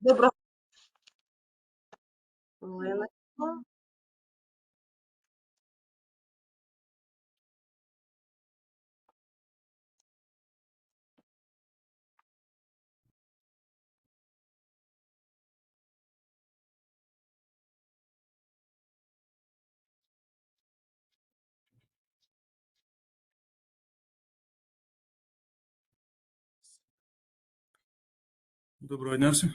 Доброго. Доброго дня всім.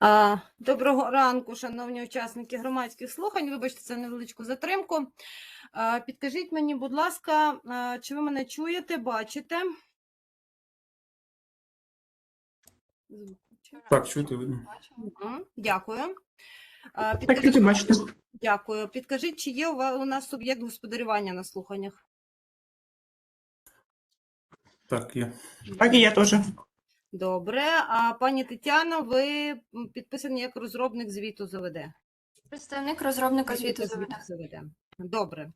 А, Доброго ранку, шановні учасники громадських слухань. Вибачте за невеличку затримку. А, Підкажіть мені, будь ласка, а, чи ви мене чуєте, бачите? Звук. Так, чути видно. Дякую. А, Так, Підкажіть, люди бачите. дякую. Підкажіть, чи є у у нас суб'єкт господарювання на слуханнях? Так, є. Так і я теж. Добре. А пані Тетяно, ви підписані як розробник звіту ЗВД? Представник розробника звіту. ЗВД. Добре.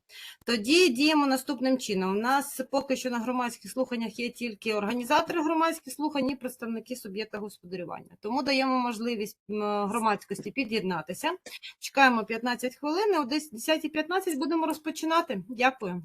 Тоді діємо наступним чином. У нас поки що на громадських слуханнях є тільки організатори громадських слухань і представники суб'єкта господарювання. Тому даємо можливість громадськості під'єднатися. Чекаємо 15 хвилин. О 10.15 будемо розпочинати. Дякую.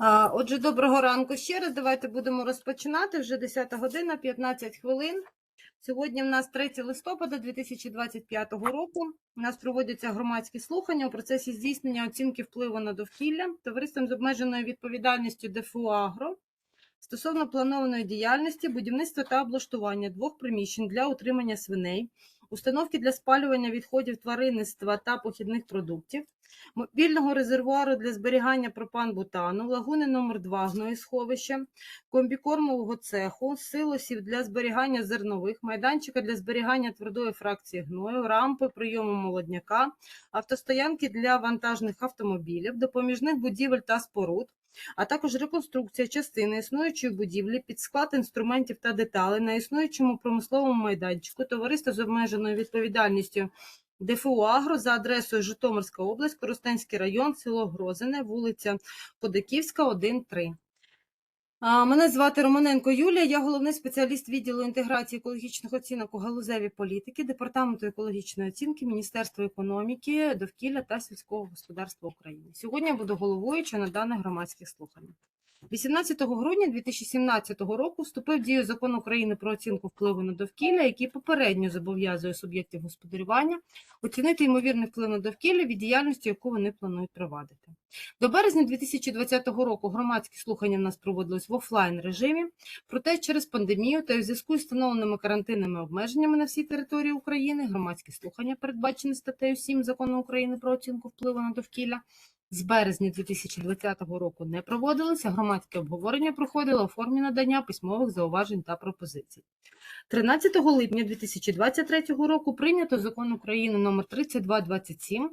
Отже, доброго ранку ще раз. Давайте будемо розпочинати. Вже 10 година, 15 хвилин. Сьогодні в нас 3 листопада 2025 року. У нас проводяться громадські слухання у процесі здійснення оцінки впливу на довкілля товариством з обмеженою відповідальністю ДФУ «Агро» стосовно планованої діяльності, будівництва та облаштування двох приміщень для утримання свиней, установки для спалювання відходів тваринництва та похідних продуктів, мобільного резервуару для зберігання пропан-бутану, лагуни номер 2 гноєсховища, комбікормового цеху, силосів для зберігання зернових, майданчика для зберігання твердої фракції гною, рампи прийому молодняка, автостоянки для вантажних автомобілів, допоміжних будівель та споруд, а також реконструкція частини існуючої будівлі під склад інструментів та деталей на існуючому промисловому майданчику товариства з обмеженою відповідальністю ДФУ «Агро» за адресою Житомирська область, Коростенський район, село Грозине, вулиця Подиківська, 1-3. Мене звати Романенко Юлія, я головний спеціаліст відділу інтеграції екологічних оцінок у галузеві політики Департаменту екологічної оцінки Міністерства економіки, довкілля та сільського господарства України. Сьогодні буду головуючи на даних громадських слуханнях. 18 грудня 2017 року вступив в дію закон України про оцінку впливу на довкілля, який попередньо зобов'язує суб'єктів господарювання оцінити ймовірний вплив на довкілля від діяльності, яку вони планують провадити. До березня 2020 року громадські слухання в нас проводились в офлайн режимі, проте через пандемію та у зв'язку з встановленими карантинними обмеженнями на всій території України громадські слухання, передбачені статтею 7 закону України про оцінку впливу на довкілля, з березня 2020 року не проводилися. Громадське обговорення проходило у формі надання письмових зауважень та пропозицій. 13 липня 2023 року прийнято закон України номер 3227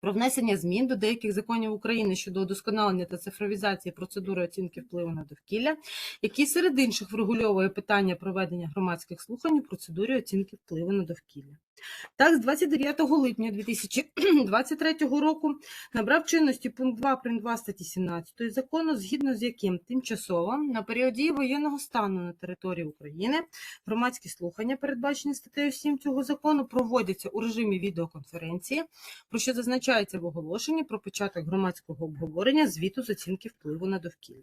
про внесення змін до деяких законів України щодо удосконалення та цифровізації процедури оцінки впливу на довкілля, який серед інших врегульовує питання проведення громадських слухань у процедурі оцінки впливу на довкілля. Так, з 29 липня 2023 року набрав чинності пункт 2 прим. 2 статті 17 закону, згідно з яким тимчасово на період дії воєнного стану на території України громадські слухання, передбачені статтею 7 цього закону, проводяться у режимі відеоконференції, про що зазначається в оголошенні про початок громадського обговорення звіту з оцінки впливу на довкілля.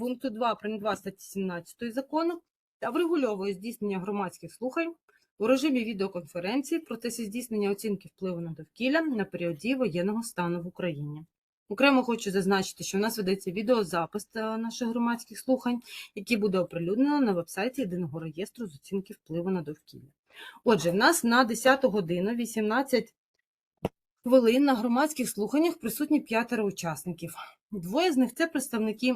пункту 2 прим. 2 статті 17 закону та врегульовує здійснення громадських слухань у режимі відеоконференції в процесі здійснення оцінки впливу на довкілля на період дії воєнного стану в Україні. Окремо хочу зазначити, що в нас ведеться відеозапис е, наших громадських слухань, який буде оприлюднено на вебсайті Єдиного реєстру з оцінки впливу на довкілля. Отже, в нас на 10 годину 18 хвилин на громадських слуханнях присутні п'ятеро учасників. Двоє з них це представники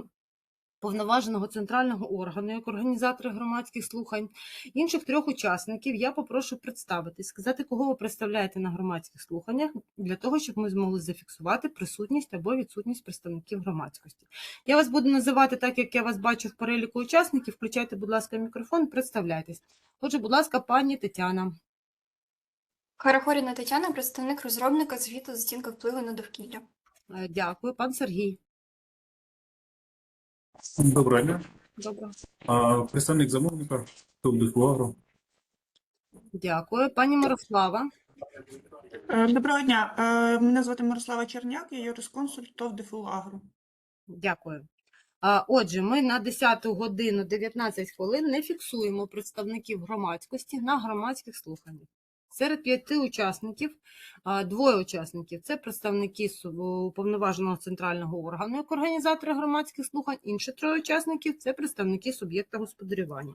повноваженого центрального органу як організатори громадських слухань. Інших трьох учасників я попрошу представити, сказати, кого ви представляєте на громадських слуханнях, для того, щоб ми змогли зафіксувати присутність або відсутність представників громадськості. Я вас буду називати так, як я вас бачу в переліку учасників. Включайте, будь ласка, мікрофон, представляйтесь. Отже, будь ласка, пані Тетяна. Харахоріна Тетяна, представник розробника звіту з оцінки впливу на довкілля. Е, Дякую, пан Сергій. Доброго дня. Добре. А, представник замовника ТОВ «ДФУ «Агро». Дякую, пані Мирослава. Е, Доброго дня. Е, Мене звати Мирослава Черняк, я юрисконсульт ТОВ ДФУ Агро. Дякую. Отже, ми на 10 годину 19 хвилин не фіксуємо представників громадськості на громадських слуханнях. Серед п'яти учасників, двоє учасників це представники уповноваженого центрального органу як організатори громадських слухань, інші троє учасників це представники суб'єкта господарювання.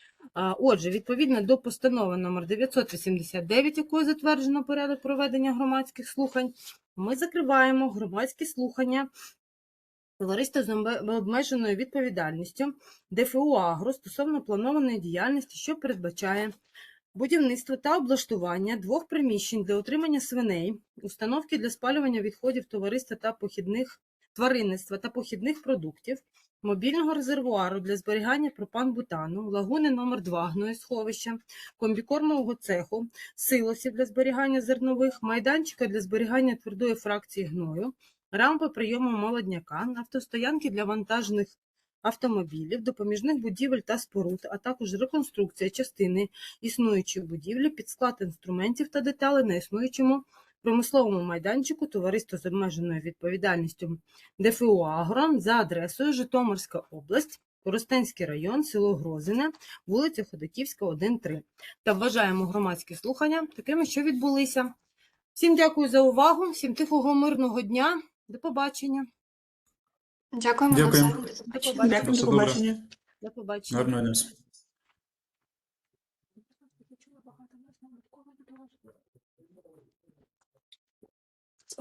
Отже, відповідно до постанови номер 989, якою затверджено порядок проведення громадських слухань, ми закриваємо громадські слухання товариства з обмеженою відповідальністю ДФУ «Агро» стосовно планованої діяльності, що передбачає будівництво та облаштування двох приміщень для утримання свиней, установки для спалювання відходів товариства та похідних тваринництва та похідних продуктів, мобільного резервуару для зберігання пропан-бутану, лагуни номер 2 гноєсховища, комбікормового цеху, силосів для зберігання зернових, майданчика для зберігання твердої фракції гною, рампи прийому молодняка, автостоянки для вантажних автомобілів, допоміжних будівель та споруд, а також реконструкція частини існуючої будівлі під склад інструментів та деталей на існуючому промисловому майданчику товариства з обмеженою відповідальністю ДФУ «Агро» за адресою Житомирська область, Коростенський район, село Грозине, вулиця Ходаківська, 1-3. Та вважаємо громадські слухання такими, що відбулися. Всім дякую за увагу, всім тихого мирного дня. До побачення. Дякуємо Дякую. До побачення. до побачення. До побачення.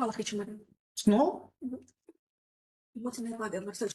Спалахи чи мене? Емоційний Марсель.